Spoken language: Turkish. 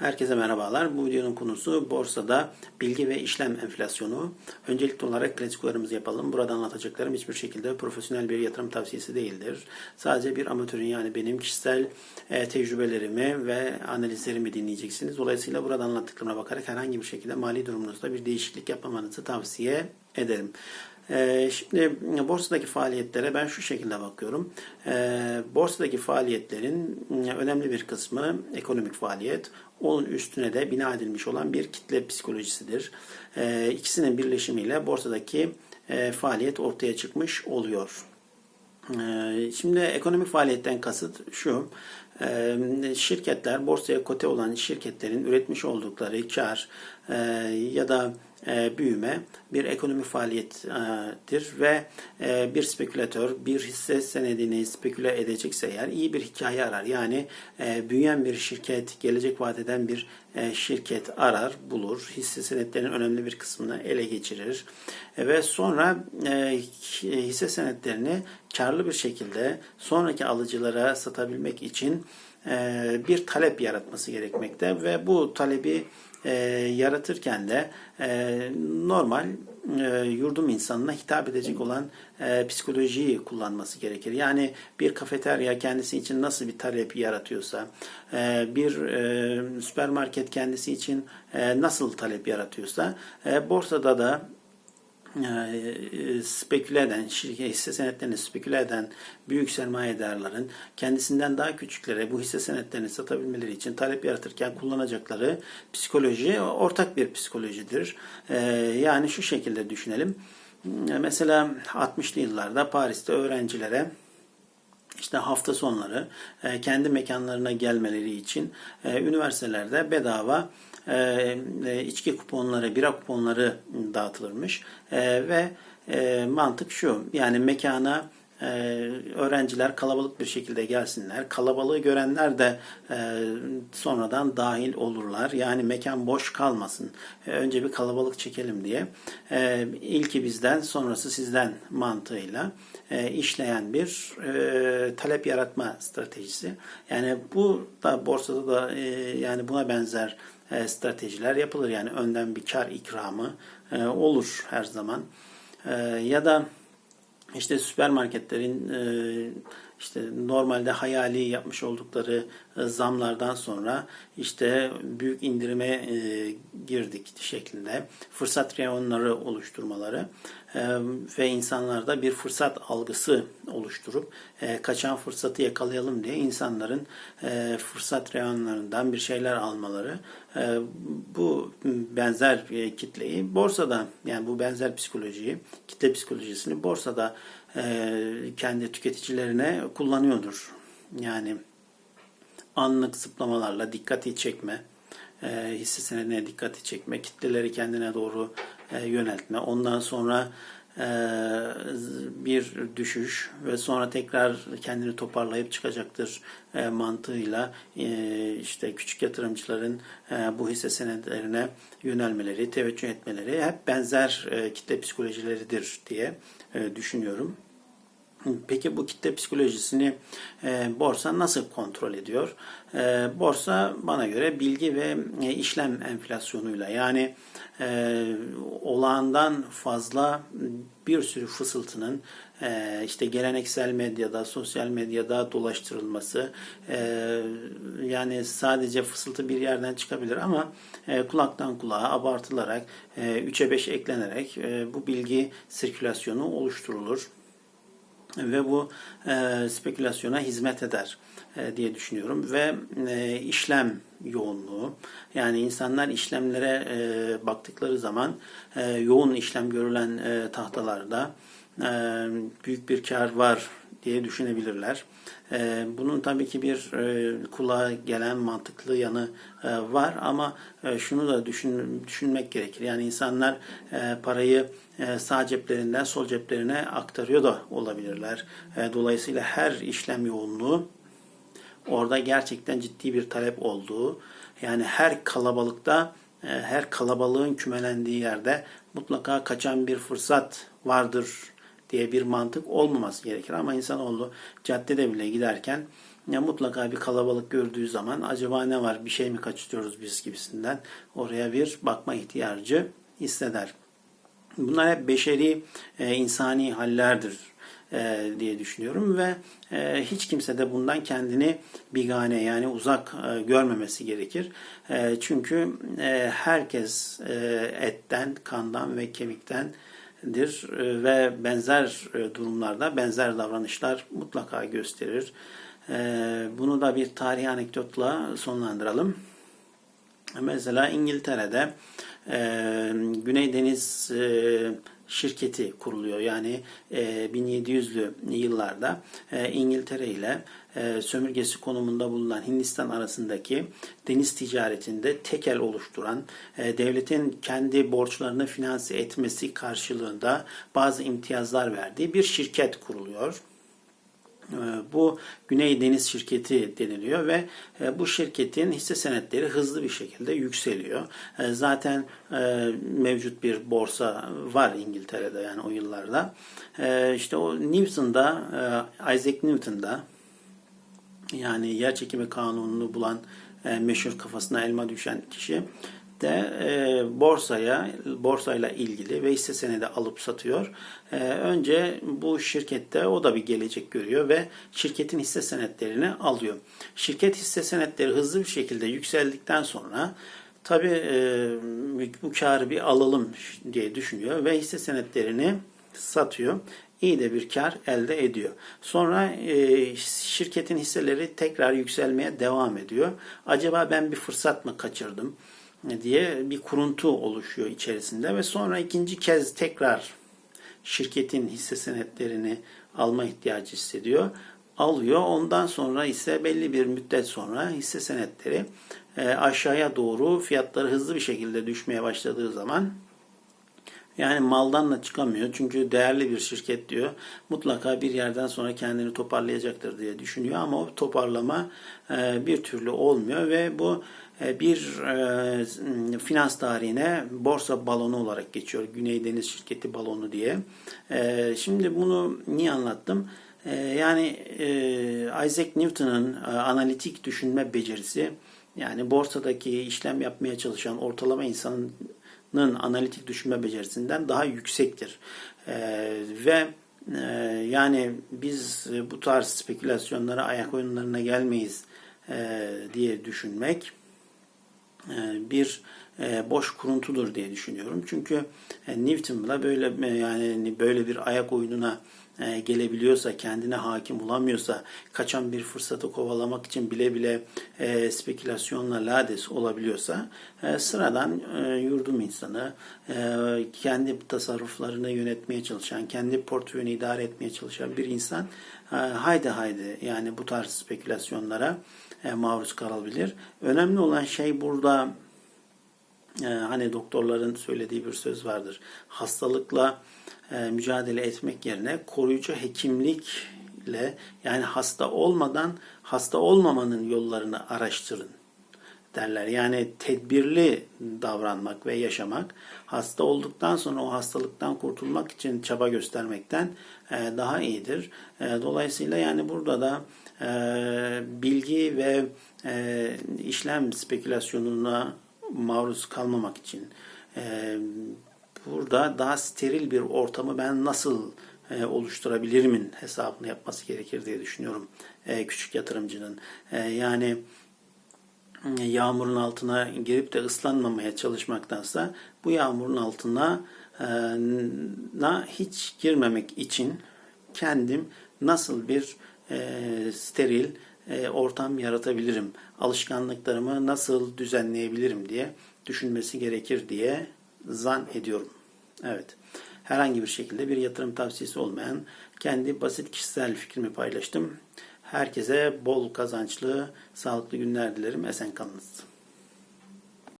Herkese merhabalar. Bu videonun konusu borsada bilgi ve işlem enflasyonu. Öncelikli olarak klasik yapalım. Burada anlatacaklarım hiçbir şekilde profesyonel bir yatırım tavsiyesi değildir. Sadece bir amatörün yani benim kişisel e, tecrübelerimi ve analizlerimi dinleyeceksiniz. Dolayısıyla burada anlattıklarıma bakarak herhangi bir şekilde mali durumunuzda bir değişiklik yapmamanızı tavsiye ederim. Ee, Şimdi borsadaki faaliyetlere ben şu şekilde bakıyorum. Ee, Borsadaki faaliyetlerin önemli bir kısmı ekonomik faaliyet. Onun üstüne de bina edilmiş olan bir kitle psikolojisidir. Ee, İkisinin birleşimiyle borsadaki e, faaliyet ortaya çıkmış oluyor. Şimdi ekonomik faaliyetten kasıt şu. Şirketler, borsaya kote olan şirketlerin üretmiş oldukları kar e, ya da e, büyüme bir ekonomik faaliyettir ve e, bir spekülatör bir hisse senedini speküle edecekse eğer iyi bir hikaye arar. Yani büyüyen bir şirket, gelecek vadeden bir şirket arar, bulur. Hisse senetlerinin önemli bir kısmını ele geçirir ve sonra hisse senetlerini karlı bir şekilde sonraki alıcılara satabilmek için bir talep yaratması gerekmekte ve bu talebi e, yaratırken de e, normal e, yurdum insanına hitap edecek olan e, psikolojiyi kullanması gerekir. Yani bir kafeterya kendisi için nasıl bir talep yaratıyorsa, e, bir e, süpermarket kendisi için e, nasıl talep yaratıyorsa, e, borsada da e, speküle eden, şirket hisse senetlerini speküle eden büyük sermayedarların kendisinden daha küçüklere bu hisse senetlerini satabilmeleri için talep yaratırken kullanacakları psikoloji ortak bir psikolojidir. E, yani şu şekilde düşünelim. Mesela 60'lı yıllarda Paris'te öğrencilere işte hafta sonları e, kendi mekanlarına gelmeleri için üniversitelerde bedava e, içki kuponları, bira kuponları dağıtılırmış. E, ve e, mantık şu, yani mekana e, öğrenciler kalabalık bir şekilde gelsinler. Kalabalığı görenler de e, sonradan dahil olurlar. Yani mekan boş kalmasın. E, önce bir kalabalık çekelim diye. E, ilki bizden, sonrası sizden mantığıyla e, işleyen bir e, talep yaratma stratejisi. Yani bu da borsada da e, yani buna benzer e, stratejiler yapılır. Yani önden bir kar ikramı e, olur her zaman. E, ya da işte süpermarketlerin işte normalde hayali yapmış oldukları zamlardan sonra işte büyük indirime girdik şeklinde. Fırsat reyonları oluşturmaları ve insanlarda bir fırsat algısı oluştururup kaçan fırsatı yakalayalım diye insanların fırsat reyonlarından bir şeyler almaları bu benzer kitleyi borsada yani bu benzer psikolojiyi kitle psikolojisini borsada kendi tüketicilerine kullanıyordur. Yani anlık zıplamalarla dikkati çekme, hisse senedine dikkati çekme, kitleleri kendine doğru e, yöneltme. Ondan sonra e, bir düşüş ve sonra tekrar kendini toparlayıp çıkacaktır e, mantığıyla e, işte küçük yatırımcıların bu hisse senetlerine yönelmeleri, teveccüh etmeleri hep benzer kitle psikolojileridir diye düşünüyorum. Peki bu kitle psikolojisini e, borsa nasıl kontrol ediyor? E, borsa bana göre bilgi ve e, işlem enflasyonuyla yani e, olağandan fazla bir sürü fısıltının e, işte geleneksel medyada, sosyal medyada dolaştırılması e, yani sadece fısıltı bir yerden çıkabilir ama e, kulaktan kulağa abartılarak e, 3'e 5 eklenerek e, bu bilgi sirkülasyonu oluşturulur ve bu e, spekülasyona hizmet eder e, diye düşünüyorum. Ve e, işlem yoğunluğu yani insanlar işlemlere e, baktıkları zaman e, yoğun işlem görülen e, tahtalarda e, büyük bir kar var diye düşünebilirler. E, bunun tabii ki bir e, kulağa gelen mantıklı yanı e, var ama e, şunu da düşün, düşünmek gerekir. Yani insanlar parayı sağ ceplerinden sol ceplerine aktarıyor da olabilirler. Dolayısıyla her işlem yoğunluğu orada gerçekten ciddi bir talep olduğu yani her kalabalıkta her kalabalığın kümelendiği yerde mutlaka kaçan bir fırsat vardır diye bir mantık olmaması gerekir. Ama insanoğlu caddede bile giderken ya mutlaka bir kalabalık gördüğü zaman acaba ne var bir şey mi kaçırıyoruz biz gibisinden oraya bir bakma ihtiyacı hisseder. Bunlar hep beşeri, e, insani hallerdir e, diye düşünüyorum ve e, hiç kimse de bundan kendini bigane yani uzak e, görmemesi gerekir. E, çünkü e, herkes e, etten, kandan ve kemiktendir e, ve benzer e, durumlarda benzer davranışlar mutlaka gösterir. E, bunu da bir tarihi anekdotla sonlandıralım. Mesela İngiltere'de Güney Deniz şirketi kuruluyor. Yani e, 1700'lü yıllarda e, İngiltere ile e, sömürgesi konumunda bulunan Hindistan arasındaki deniz ticaretinde tekel oluşturan, e, devletin kendi borçlarını finanse etmesi karşılığında bazı imtiyazlar verdiği bir şirket kuruluyor. E, Bu Güney Deniz Şirketi deniliyor ve e, bu şirketin hisse senetleri hızlı bir şekilde yükseliyor. E, Zaten e, mevcut bir borsa var İngiltere'de yani o yıllarda. İşte o Newton'da, Isaac Newton'da yani yer çekimi kanununu bulan meşhur kafasına elma düşen kişi de e, borsaya borsayla ilgili ve hisse senedi alıp satıyor. E, önce bu şirkette o da bir gelecek görüyor ve şirketin hisse senetlerini alıyor. Şirket hisse senetleri hızlı bir şekilde yükseldikten sonra tabi bu karı bir alalım diye düşünüyor ve hisse senetlerini satıyor. İyi de bir kar elde ediyor. Sonra e, şirketin hisseleri tekrar yükselmeye devam ediyor. Acaba ben bir fırsat mı kaçırdım diye bir kuruntu oluşuyor içerisinde ve sonra ikinci kez tekrar şirketin hisse senetlerini alma ihtiyacı hissediyor. Alıyor. Ondan sonra ise belli bir müddet sonra hisse senetleri e, aşağıya doğru fiyatları hızlı bir şekilde düşmeye başladığı zaman yani maldan da çıkamıyor. Çünkü değerli bir şirket diyor. Mutlaka bir yerden sonra kendini toparlayacaktır diye düşünüyor ama o toparlama e, bir türlü olmuyor ve bu e, bir e, finans tarihine borsa balonu olarak geçiyor. Güney Deniz Şirketi balonu diye. Şimdi bunu niye anlattım? Yani Isaac Newton'ın analitik düşünme becerisi yani borsadaki işlem yapmaya çalışan ortalama insanın analitik düşünme becerisinden daha yüksektir. E, ve e, yani biz bu tarz spekülasyonlara, ayak oyunlarına gelmeyiz e, diye düşünmek e, bir e, boş kuruntudur diye düşünüyorum. Çünkü e, Newton'la böyle yani böyle bir ayak oyununa e, gelebiliyorsa, kendine hakim olamıyorsa, kaçan bir fırsatı kovalamak için bile bile e, spekülasyonla lades olabiliyorsa, e, sıradan e, yurdum insanı, e, kendi tasarruflarını yönetmeye çalışan, kendi portföyünü idare etmeye çalışan bir insan e, haydi haydi yani bu tarz spekülasyonlara e, maruz kalabilir. Önemli olan şey burada e, hani doktorların söylediği bir söz vardır. Hastalıkla e, mücadele etmek yerine koruyucu hekimlikle yani hasta olmadan hasta olmamanın yollarını araştırın derler. Yani tedbirli davranmak ve yaşamak hasta olduktan sonra o hastalıktan kurtulmak için çaba göstermekten e, daha iyidir. E, dolayısıyla yani burada da bilgi ve işlem spekülasyonuna maruz kalmamak için burada daha steril bir ortamı ben nasıl e, oluşturabilirimin hesabını yapması gerekir diye düşünüyorum e, küçük yatırımcının. E, yani e, yağmurun altına girip de ıslanmamaya çalışmaktansa bu yağmurun altına e, na hiç girmemek için kendim nasıl bir e, steril e, ortam yaratabilirim, alışkanlıklarımı nasıl düzenleyebilirim diye düşünmesi gerekir diye zan ediyorum. Evet. Herhangi bir şekilde bir yatırım tavsiyesi olmayan kendi basit kişisel fikrimi paylaştım. Herkese bol kazançlı, sağlıklı günler dilerim. Esen kalınız.